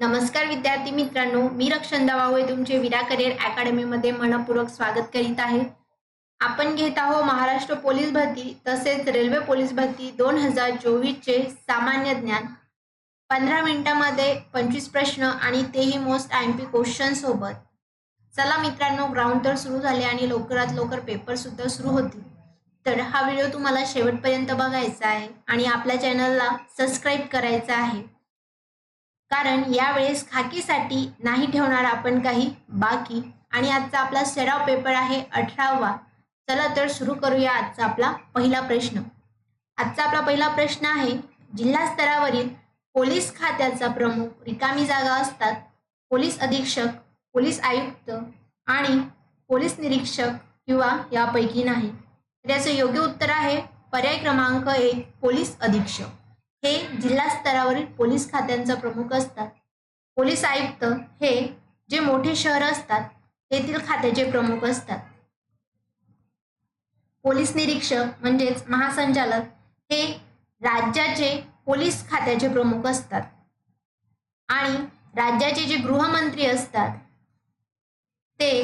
नमस्कार विद्यार्थी मित्रांनो मी रक्षण दवावे तुमचे विरा करिअर अकॅडमीमध्ये मनपूर्वक स्वागत करीत आहे. आपण घेत आहोत महाराष्ट्र पोलीस भरती तसेच रेल्वे पोलीस भरती दोन हजार चोवीसचे सामान्य ज्ञान. पंधरा मिनिटामध्ये पंचवीस प्रश्न आणि तेही most I M P question सोबत. चला मित्रांनो ग्राउंड तर सुरू झाले आणि लवकरात लवकर पेपर सुद्धा सुरू होतील. तर हा व्हिडिओ तुम्हाला शेवटपर्यंत बघायचा आहे आणि आपल्या चॅनलला सबस्क्राईब करायचा आहे. कारण यावेळेस खाकीसाठी नाही ठेवणार आपण काही बाकी. आणि आजचा आपला सराव पेपर आहे अठरावा. चला तर सुरू करूया आजचा आपला पहिला प्रश्न. आजचा आपला पहिला प्रश्न आहे जिल्हा स्तरावरील पोलीस खात्याचा प्रमुख रिकामी जागा असतात. पोलीस अधीक्षक पोलीस आयुक्त आणि पोलीस निरीक्षक किंवा यापैकी नाही. तर याचं योग्य उत्तर आहे पर्याय क्रमांक एक पोलीस अधीक्षक. हे जिल्हा स्तरावरील पोलीस खात्यांचा प्रमुख असतात. पोलीस आयुक्त हे जे मोठे शहर असतात तेथील खात्याचे प्रमुख असतात. पोलीस निरीक्षक म्हणजेच महासंचालक हे राज्याचे पोलीस खात्याचे प्रमुख असतात. आणि राज्याचे जे गृहमंत्री असतात ते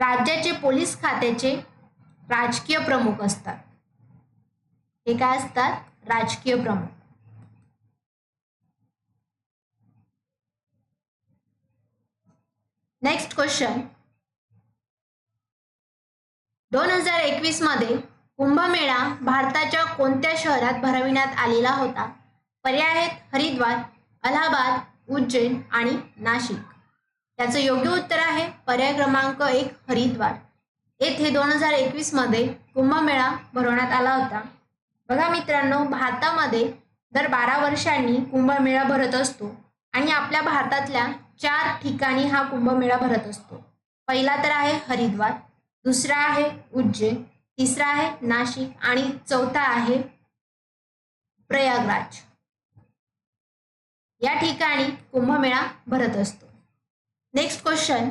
राज्याचे पोलीस खात्याचे राजकीय प्रमुख असतात. हे काय असतात? राजकीय प्रमुख. नेक्स्ट क्वेश्चन दोन हजार एकवीसमध्ये कुंभमेळा भारताच्या कोणत्या शहरात भरविण्यात आलेला होता? पर्याय आहेत हरिद्वार अलाहाबाद उज्जैन आणि नाशिक. याचं योग्य उत्तर आहे पर्याय क्रमांक एक हरिद्वार. येथे दोन हजार एकवीसमध्ये कुंभमेळा भरवण्यात आला होता. बघा मित्रांनो भारतामध्ये दर बारा वर्षांनी कुंभमेळा भरत असतो आणि आपल्या भारतातल्या चार ठिकाणी हा कुंभमेळा भरत असतो. पहिला तर आहे हरिद्वार दुसरा आहे उज्जैन तिसरा आहे नाशिक आणि चौथा आहे प्रयागराज. या ठिकाणी कुंभमेळा भरत असतो. नेक्स्ट क्वेश्चन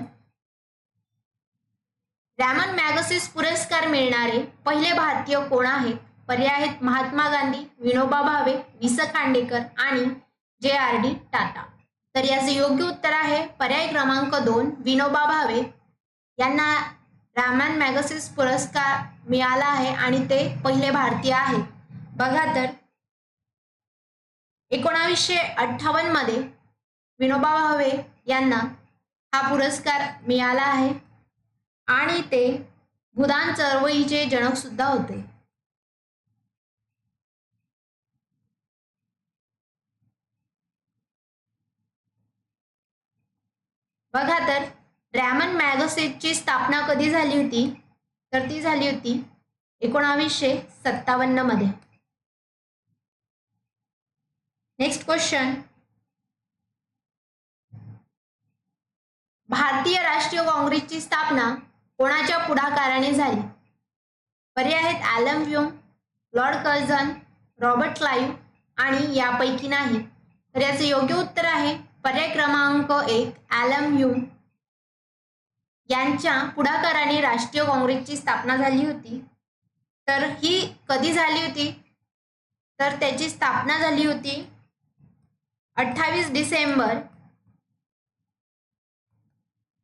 रॅमन मॅगसिस पुरस्कार मिळणारे पहिले भारतीय कोण आहेत? पर्याय आहेत महात्मा गांधी विनोबा भावे वि स खांडेकर आणि जे आर डी टाटा. तर याचे योग्य उत्तर आहे पर्याय क्रमांक दोन विनोबा भावे यांना रामॅन मॅगसिस पुरस्कार मिळाला आहे आणि ते पहिले भारतीय आहेत. बघा तर एकोणावीसशे अठ्ठावन्नमध्ये विनोबा भावे यांना हा पुरस्कार मिळाला आहे आणि ते भूदान चळवळीचे जनक सुद्धा होते. बघा तर रॅमन मॅगसेटची स्थापना कधी झाली होती? तर ती झाली होती एकोणावीसशे सत्तावन्नमध्ये. नेक्स्ट क्वेश्चन भारतीय राष्ट्रीय काँग्रेसची स्थापना कोणाच्या पुढाकाराने झाली? पर्याय आहेत Allan Hume Lord Curzon Robert Clive आणि यापैकी नाही. तर याचं योग्य उत्तर आहे पर्याय क्रमांक एक ॲलम यू. यांच्या पुढाकाराने राष्ट्रीय काँग्रेसची स्थापना झाली होती. तर ही कधी झाली होती? तर त्याची स्थापना झाली होती अठ्ठावीस डिसेंबर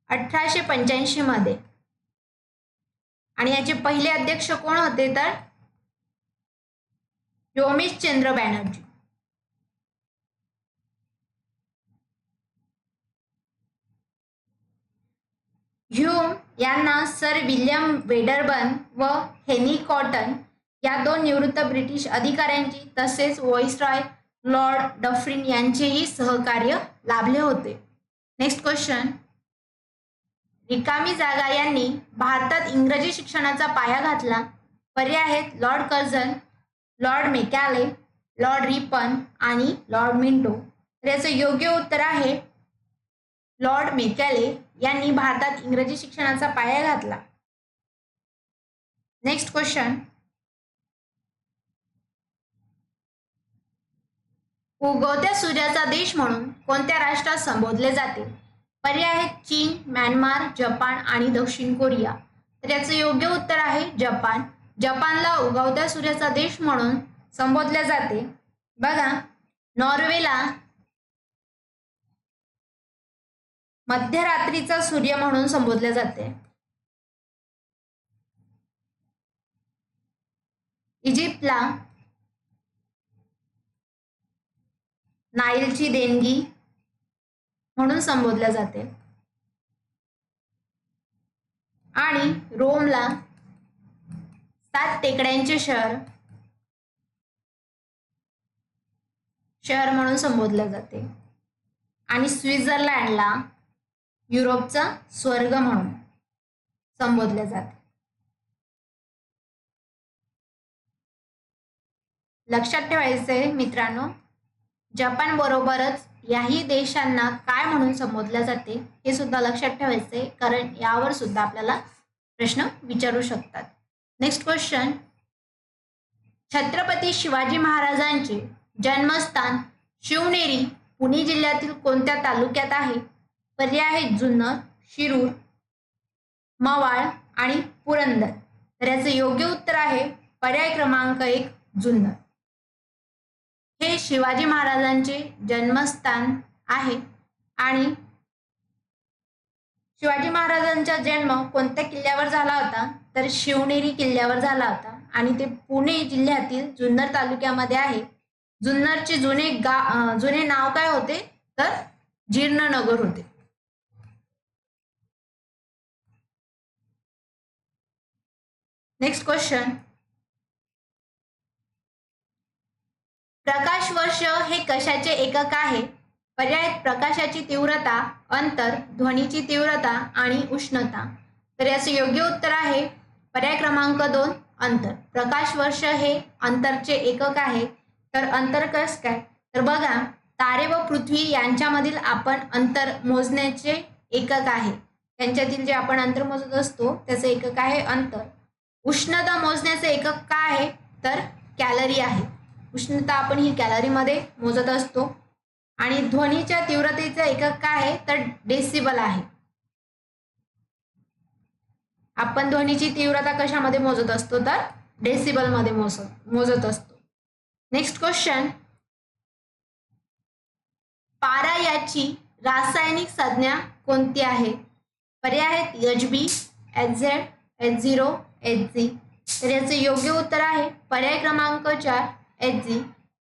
अठराशे पंच्याऐंशी मध्ये. आणि याचे पहिले अध्यक्ष कोण होते तर? योमेश चंद्र बॅनर्जी. ह्यूम यांना सर विल्यम वेडरबन व हेनी कॉटन या दोन निवृत्त ब्रिटिश अधिकाऱ्यांची तसेच व्हॉइसरॉय लॉर्ड डफरिन यांचेही सहकार्य लाभले होते. Next question. रिकामी जागा यांनी भारतात इंग्रजी शिक्षणाचा पाया घातला. पर्याय आहेत Lord Curzon Lord Macaulay Lord Ripon आणि लॉर्ड मिंटो. तर याचं योग्य उत्तर आहे लॉर्ड मेकॅले. यांनी भारतात इंग्रजी शिक्षणाचा पाया घातला. नेक्स्ट क्वेश्चन उगवत्या सूर्याचा देश म्हणून कोणत्या राष्ट्रात संबोधले जाते? पर्याय आहेत चीन म्यानमार जपान आणि दक्षिण कोरिया. तर याचं योग्य उत्तर आहे जपान. जपानला उगवत्या सूर्याचा देश म्हणून संबोधले जाते. बघा नॉर्वेला मध्यरात्रीचा सूर्य म्हणून संबोधले जाते. इजिप्तला नाईलची देणगी म्हणून संबोधल्या जाते. आणि रोमला सात टेकड्यांचे शहर शहर म्हणून संबोधले जाते. आणि स्वित्झर्लंडला युरोपचा स्वर्ग म्हणून संबोधले जाते. लक्षात ठेवायचंय मित्रांनो जपान बरोबरच याही देशांना काय म्हणून संबोधले जाते हे सुद्धा लक्षात ठेवायचंय कारण यावर सुद्धा आपल्याला प्रश्न विचारू शकतात. नेक्स्ट क्वेश्चन छत्रपती शिवाजी महाराजांचे जन्मस्थान शिवनेरी पुणे जिल्ह्यातील कोणत्या तालुक्यात आहे? पर्याय आहेत जुन्नर शिरूर मवाळ आणि पुरंदर. तर याचं योग्य उत्तर आहे पर्याय क्रमांक एक जुन्नर हे शिवाजी महाराजांचे जन्मस्थान आहे आणि शिवाजी महाराजांचा जन्म कोणत्या किल्ल्यावर झाला होता? तर शिवनेरी किल्ल्यावर झाला होता आणि ते पुणे जिल्ह्यातील जुन्नर तालुक्यामध्ये आहे. जुन्नरचे जुने गा जुने नाव काय होते? तर जीर्णनगर होते. नेक्स्ट क्वेश्चन प्रकाश वर्ष हे कशाचे एकक आहे? पर्याय प्रकाशाची तीव्रता अंतर ध्वनीची तीव्रता आणि उष्णता. तर याचे योग्य उत्तर आहे पर्याय क्रमांक दोन अंतर. प्रकाश वर्ष हे अंतरचे एकक आहे. तर अंतर कस काय? तर बघा तारे व पृथ्वी यांच्यामधील आपण अंतर मोजण्याचे एकक आहे. त्यांच्यातील जे आपण अंतर मोजत असतो त्याचे एकक आहे अंतर. उष्णता मोजण्याचं एकक काय आहे? तर कॅलरी आहे. उष्णता आपण ही कॅलरीमध्ये मोजत असतो. आणि ध्वनीच्या तीव्रतेचं एकक काय आहे? तर डेसिबल आहे. आपण ध्वनीची तीव्रता कशामध्ये मोजत असतो? तर डेसिबलमध्ये मोजत मोजत असतो. नेक्स्ट क्वेश्चन पारा याची रासायनिक संज्ञा कोणती आहे? पर्याय आहेत H B H Z H zero H तर याचे योग्य उत्तर आहे पर्याय क्रमांक चार एच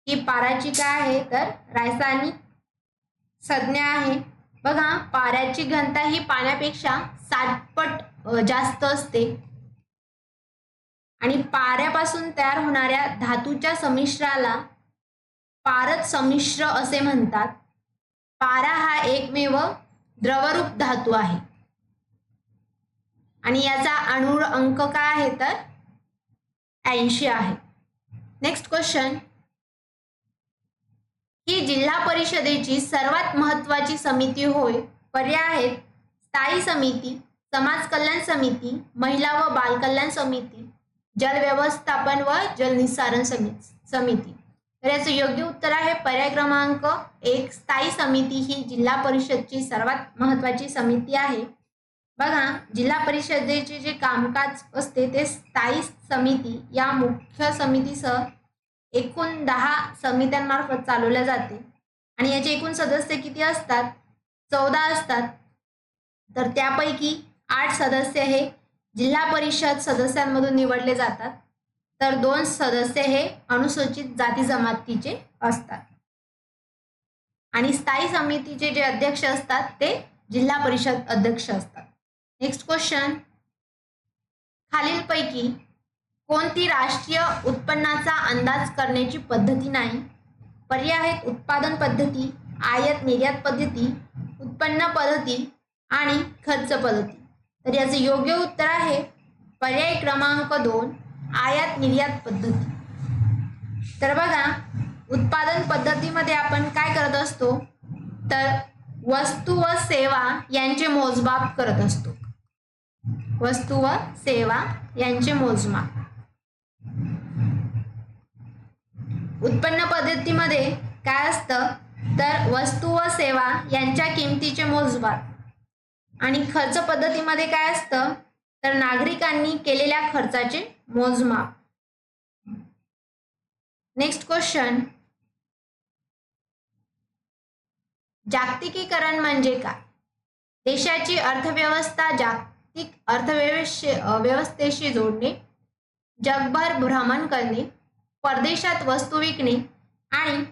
ही पाराची काय आहे? तर रासायनिक संज्ञा आहे. बघा पाऱ्याची घनता ही पाण्यापेक्षा सात पट जास्त असते. आणि पाऱ्यापासून तयार होणाऱ्या धातूच्या संमिश्राला पारद संमिश्र असे म्हणतात. पारा हा एकमेव द्रवरूप धातू आहे. आणि याचा अणु अंक काय आहे तर? ऐंशी आहे. नेक्स्ट क्वेश्चन ही जिल्हा परिषदेची सर्वात महत्वाची समिती होय पर्याय आहेत. स्थायी समिती समाज कल्याण समिती महिला व बाल कल्याण समिती जल व्यवस्थापन व जलनिस्सारण समिती समिती. तर याचं योग्य उत्तर आहे पर्याय क्रमांक एक. स्थायी समिती ही जिल्हा परिषदची सर्वात महत्वाची समिती आहे. बघा जिल्हा परिषदेचे जे कामकाज असते ते स्थायी समिती या मुख्य समितीसह एकूण दहा समित्यांमार्फत चालवल्या जाते. आणि याचे एकूण सदस्य किती असतात? चौदा असतात. तर त्यापैकी आठ सदस्य हे जिल्हा परिषद सदस्यांमधून निवडले जातात. तर दोन सदस्य हे अनुसूचित जाती जमातीचे असतात. आणि स्थायी समितीचे जे अध्यक्ष असतात ते जिल्हा परिषद अध्यक्ष असतात. नेक्स्ट क्वेश्चन खालीलपैकी कोणती राष्ट्रीय उत्पन्नाचा अंदाज करण्याची पद्धती नाही? पर्याय आहेत उत्पादन पद्धती आयात निर्यात पद्धती उत्पन्न पद्धती आणि खर्च पद्धती. तर याचे योग्य उत्तर आहे पर्याय क्रमांक दोन आयात निर्यात पद्धती. तर बघा उत्पादन पद्धतीमध्ये आपण काय करत असतो? तर वस्तू व सेवा यांचे मोजमाप करत असतो. वस्तू व सेवा यांचे मोजमाप. उत्पन्न पद्धतीमध्ये काय असतं? तर वस्तू व सेवा यांच्या किमतीचे मोजमाप. आणि खर्च पद्धतीमध्ये काय असतं? तर नागरिकांनी केलेल्या खर्चाचे मोजमाप. नेक्स्ट क्वेश्चन जागतिकीकरण म्हणजे काय? देशाची अर्थव्यवस्था जागतिक अर्थव्यवस्थे व्यवस्थेशी जोडणे जगभर भ्रमण करणे परदेशात वस्तू विकणे आणि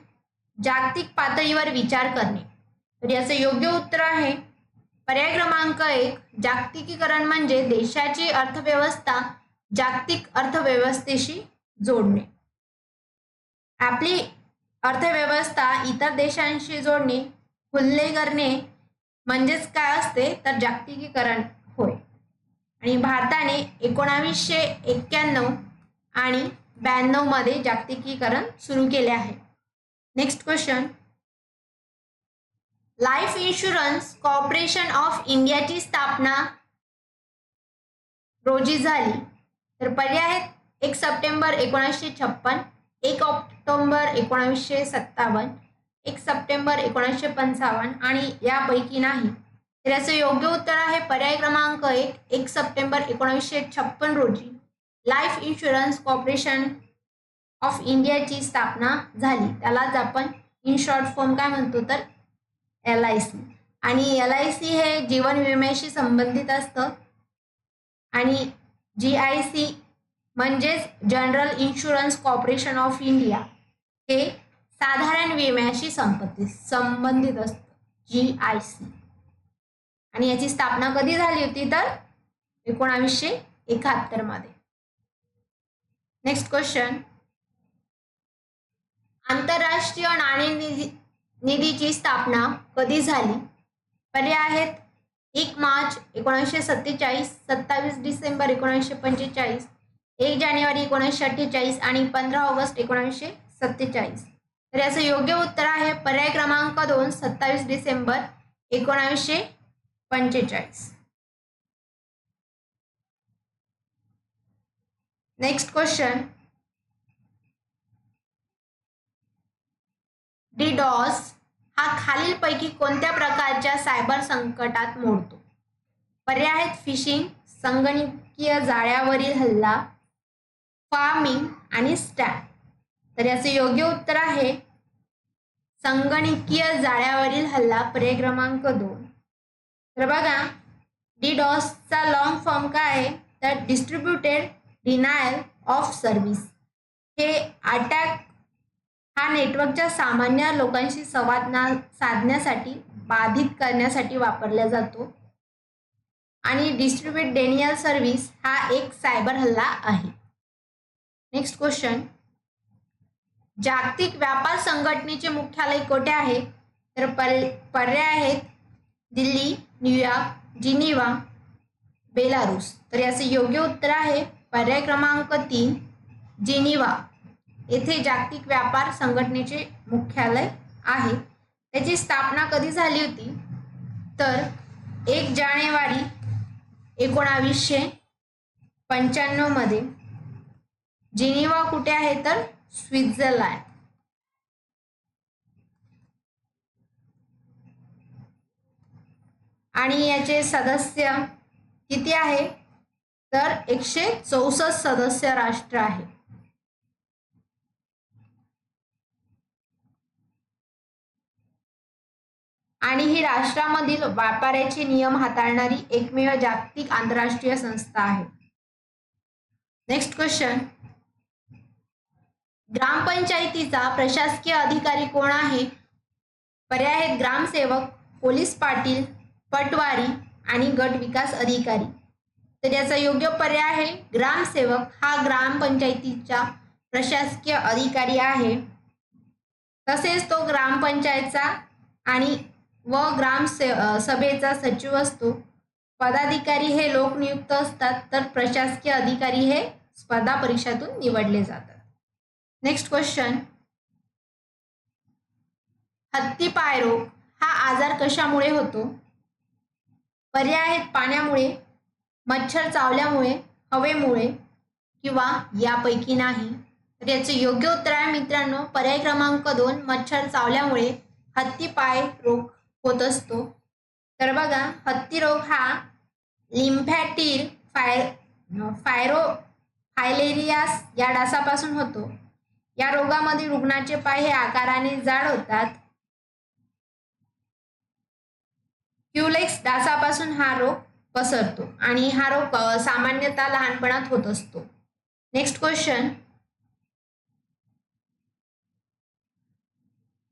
जागतिक पातळीवर विचार करणे. तर याचं योग्य उत्तर आहे पर्याय क्रमांक एक जागतिकीकरण म्हणजे देशाची अर्थव्यवस्था जागतिक अर्थव्यवस्थेशी जोडणे. आपली अर्थव्यवस्था इतर देशांशी जोडणे खुल्ले करणे म्हणजेच काय असते? तर जागतिकीकरण. आणि भारताने एकोणावीसशे एक्क्याण्णव आणि ब्याण्णवमध्ये जागतिकीकरण सुरू केले आहे. Next question life insurance corporation of इंडियाची स्थापना रोजी झाली. तर पर्याय आहेत एक सप्टेंबर एकोणीसशे छप्पन एक ऑक्टोंबर एकोणावीसशे सत्तावन्न एक सप्टेंबर एकोणीसशे पंचावन्न आणि यापैकी नाही. तर याचं योग्य उत्तर आहे पर्याय क्रमांक एक एक सप्टेंबर एकोणीसशे छप्पन रोजी. लाईफ इन्शुरन्स कॉर्पोरेशन ऑफ इंडियाची स्थापना झाली. त्यालाच आपण इन शॉर्ट फॉर्म काय म्हणतो तर? एल आय सी आणि एल आय सी हे जीवन विम्याशी संबंधित असतं. आणि जी आय सी म्हणजेच general insurance corporation of India हे साधारण विम्याशी संपत्ती संबंधित असतं. जी आय सी आणि याची स्थापना कधी झाली होती तर? एकोणावीसशे एकाहत्तरमध्ये. नेक्स्ट क्वेश्चन आंतरराष्ट्रीय नाणेनिधी निधीची स्थापना कधी झाली? पर्याय आहेत एक मार्च एकोणीसशे सत्तेचाळीस सत्तावीस डिसेंबर एकोणीसशे पंचेचाळीस एक जानेवारी एकोणीसशे अठ्ठेचाळीस आणि पंधरा ऑगस्ट एकोणीसशे सत्तेचाळीस. तर याचं योग्य उत्तर आहे पर्याय क्रमांक दोन सत्तावीस डिसेंबर एकोणावीसशे पंचेचाळीस. नेक्स्ट क्वेश्चन डीडॉस हा खालीलपैकी कोणत्या प्रकारच्या सायबर संकटात मोडतो? पर्याय आहेत फिशिंग संगणकीय जाळ्यावरील हल्ला फार्मिंग आणि स्टॅप तर याचे योग्य उत्तर आहे संगणकीय जाळ्यावरील हल्ला पर्याय क्रमांक दोन. तर बघा डीडॉसचा लॉंग फॉर्म काय आहे? तर डिस्ट्रीब्युटेड डिनायल ऑफ सर्व्हिस हे अटॅक हा नेटवर्कच्या सामान्य लोकांशी संवाद साधण्यासाठी बाधित करण्यासाठी वापरला जातो. आणि डिस्ट्रीब्युट डेनियल सर्व्हिस हा एक सायबर हल्ला आहे. नेक्स्ट क्वेश्चन जागतिक व्यापार संघटनेचे मुख्यालय कोठे आहे? तर पर्याय आहेत दिल्ली न्यूयॉर्क जिनिवा बेलारूस. तर याचे योग्य उत्तर आहे पर्याय क्रमांक तीन जिनिवा येथे जागतिक व्यापार संघटनेचे मुख्यालय आहे. त्याची स्थापना कधी झाली होती? तर एक जानेवारी एकोणावीसशे पंच्याण्णवमध्ये. जिनिवा कुठे आहे? तर स्वित्झर्लंड. आणि याचे सदस्य किती आहे? तर एकशे चौसष्ट सदस्य राष्ट्र आहे. आणि ही राष्ट्रामधील व्यापाराचे नियम हाताळणारी एकमेव जागतिक आंतरराष्ट्रीय संस्था आहे. नेक्स्ट क्वेश्चन ग्रामपंचायतीचा प्रशासकीय अधिकारी कोण आहे? पर्याय आहेत ग्रामसेवक पोलीस पाटील पटवारी आणि गट विकास अधिकारी. तर याचा योग्य पर्याय आहे ग्रामसेवक हा ग्रामपंचायतीचा प्रशासकीय अधिकारी आहे. तसेच तो ग्रामपंचायतचा आणि व ग्राम सभेचा सचिव असतो. पदाधिकारी हे लोकनियुक्त असतात तर प्रशासकीय अधिकारी हे स्पर्धा परीक्षातून निवडले जातात. नेक्स्ट क्वेश्चन हत्ती पायरोग हा आजार कशामुळे होतो? पर्याय आहेत पाण्यामुळे मच्छर चावल्यामुळे हवेमुळे किंवा यापैकी नाही. तर याचं योग्य उत्तर आहे मित्रांनो पर्याय क्रमांक दोन मच्छर चावल्यामुळे हत्ती पाय रोग होत असतो. तर बघा हत्ती रोग हा लिम्फॅटील फाय फायरो फायलेरियास या डासापासून होतो. या रोगामध्ये रुग्णाचे पाय हे आकाराने जाड होतात. क्युलेक्स डासापासून हा रोग पसरतो आणि हा रोग सामान्यतः लहानपणात होत असतो. नेक्स्ट क्वेश्चन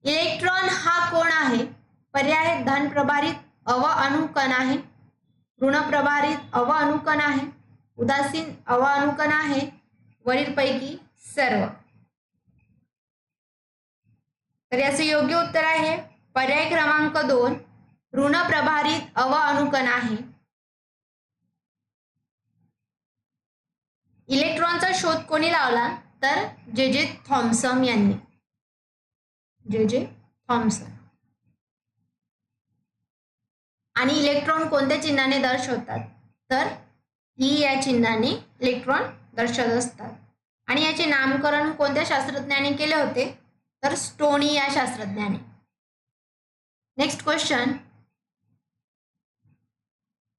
इलेक्ट्रॉन हा कोण आहे? पर्याय धन प्रभारित अव अणुकण आहे. ऋण प्रभारित अव अणुकण आहे. उदासीन अव अणुकण आहे. वरीलपैकी सर्व. तर याचे योग्य उत्तर आहे पर्याय क्रमांक दोन. ऋण प्रभारित अव अणुकण आहे इलेक्ट्रॉनचा शोध कोणी लावला? तर जे जे थॉम्सन यांनी. जे जे थॉम्सन आणि इलेक्ट्रॉन कोणत्या चिन्हाने दर्शवतात? तर ही या चिन्हाने इलेक्ट्रॉन दर्शवत असतात. आणि याचे नामकरण कोणत्या शास्त्रज्ञाने केले होते? तर स्टोनी या शास्त्रज्ञाने. नेक्स्ट क्वेश्चन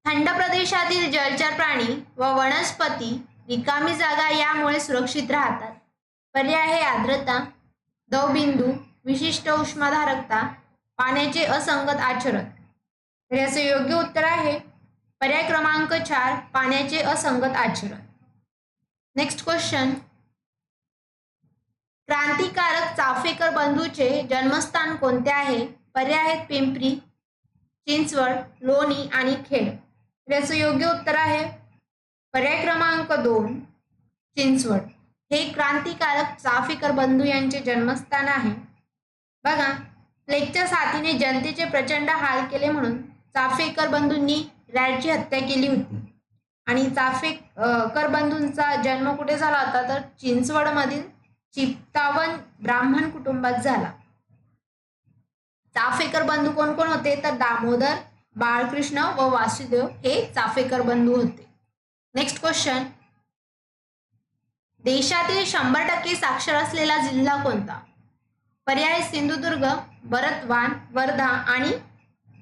थंड प्रदेशातील जलचर प्राणी व वनस्पती रिकामी जागा यामुळे सुरक्षित राहतात. पर्याय आहे आर्द्रता दवबिंदू विशिष्ट उष्माधारकता पाण्याचे असंगत आचरण. तर याचे योग्य उत्तर आहे पर्याय क्रमांक चार पाण्याचे असंगत आचरण. नेक्स्ट क्वेश्चन क्रांतिकारक चाफेकर बंधूचे जन्मस्थान कोणते आहे? पर्याय आहेत पिंपरी चिंचवड लोणी आणि खेड. याचं योग्य उत्तर आहे पर्याय क्रमांक दोन चिंचवड. हे क्रांतिकारक चाफेकर बंधू यांचे जन्मस्थान आहे. बघा प्लेगच्या साथीने जनतेचे प्रचंड हाल केले म्हणून चाफेकर बंधूंनी रॅडची हत्या केली होती. आणि चाफेकर बंधूंचा जन्म कुठे झाला होता? तर चिंचवडमधील चित्तावन ब्राह्मण कुटुंबात झाला. चाफेकर बंधू कोण कोण होते? तर दामोदर बाळकृष्ण व वासुदेव हे चाफेकर बंधू होते. नेक्स्ट क्वेश्चन देशातील शंभर टक्के साक्षर असलेला जिल्हा कोणता? पर्याय सिंधुदुर्ग भरतवान वर्धा आणि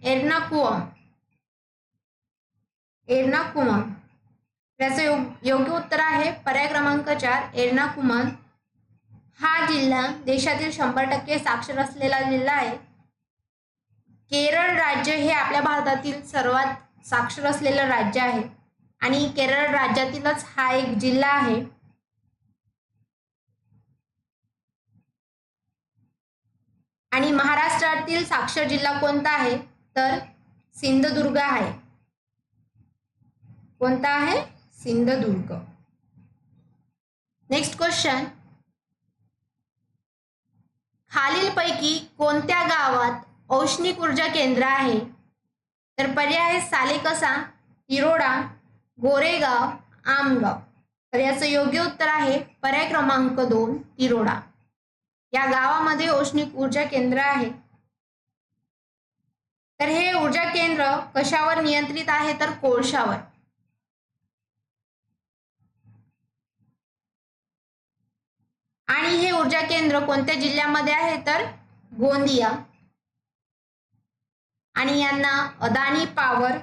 एर्नाकुम एर्नाकुमम याचे यो- योग्य उत्तर आहे पर्याय क्रमांक चार एर्नाकुमम हा जिल्हा देशातील शंभर टक्के साक्षर असलेला जिल्हा आहे. केरळ राज्य हे आपल्या भारतातील सर्वात साक्षर असलेलं राज्य आहे. आणि केरळ राज्यातीलच हा एक जिल्हा आहे. आणि महाराष्ट्रातील साक्षर जिल्हा कोणता आहे? तर सिंधुदुर्ग आहे. कोणता आहे? सिंधुदुर्ग. नेक्स्ट क्वेश्चन खालीलपैकी कोणत्या गावात औष्णिक ऊर्जा केंद्र आहे. तर पर्याय आहे सालेकसा तिरोडा गोरेगाव आमगाव. तर याचं योग्य उत्तर आहे पर्याय क्रमांक दोन तिरोडा. या गावामध्ये औष्णिक ऊर्जा केंद्र आहे. तर हे ऊर्जा केंद्र कशावर नियंत्रित आहे? तर कोळशावर. आणि हे ऊर्जा केंद्र कोणत्या जिल्ह्यामध्ये आहे? तर गोंदिया. आणि यांना अदानी पॉवर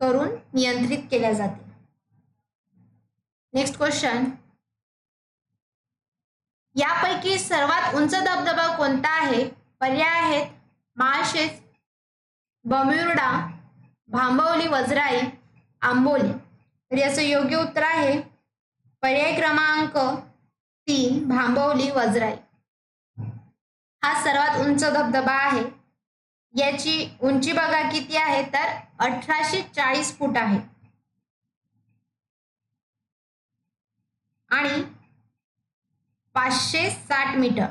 करून नियंत्रित केल्या जाते. नेक्स्ट क्वेश्चन यापैकी सर्वात उंच धबधबा कोणता आहे? पर्याय आहेत माळशेज बम्युर्डा भांबवली वजराई आंबोली. तर याचं योग्य उत्तर आहे पर्याय क्रमांक तीन भांबवली वजराई. हा सर्वात उंच धबधबा आहे. याची उंची बघा किती आहे तर अठराशे चाळीस फूट आहे. आणि पाचशे साठ मीटर.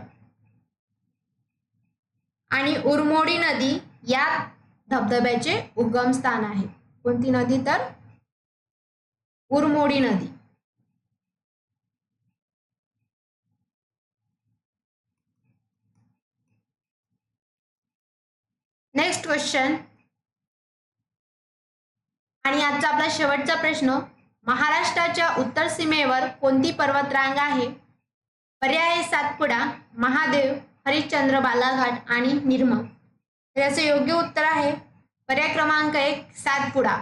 आणि उरमोडी नदी या धबधब्याचे उगमस्थान आहे. कोणती नदी तर? उरमोडी नदी. नेक्स्ट क्वेश्चन आणि आजचा आपला शेवटचा प्रश्न महाराष्ट्राच्या उत्तर सीमेवर कोणती पर्वतरांग आहे? पर्याय सातपुडा महादेव हरिश्चंद्र बालाघाट आणि निर्मल तर याचं योग्य उत्तर आहे पर्याय क्रमांक एक सातपुडा.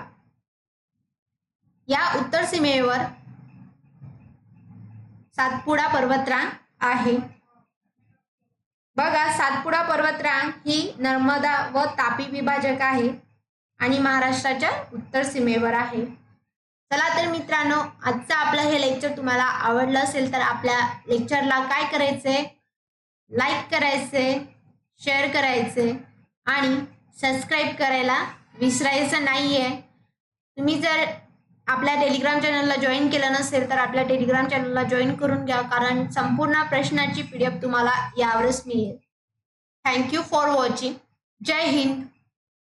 या उत्तर सीमेवर सातपुडा पर्वतरांग आहे. बघा सातपुडा पर्वतरांग ही नर्मदा व तापी विभाजक आहे आणि महाराष्ट्राच्या उत्तर सीमेवर आहे. चला तर मित्रांनो आजचं आपलं हे लेक्चर तुम्हाला आवडलं असेल तर आपल्या लेक्चरला काय करायचंय? लाईक करायचे शेअर करायचे आणि सबस्क्राईब करायला विसरायचं नाही आहे तुम्ही जर आपल्या टेलिग्राम चॅनलला जॉईन केलं नसेल तर आपल्या टेलिग्राम चॅनलला जॉईन करून घ्या. कारण संपूर्ण प्रश्नाची पी डी एफ तुम्हाला यावरच मिळेल. Thank you for watching Jai Hind.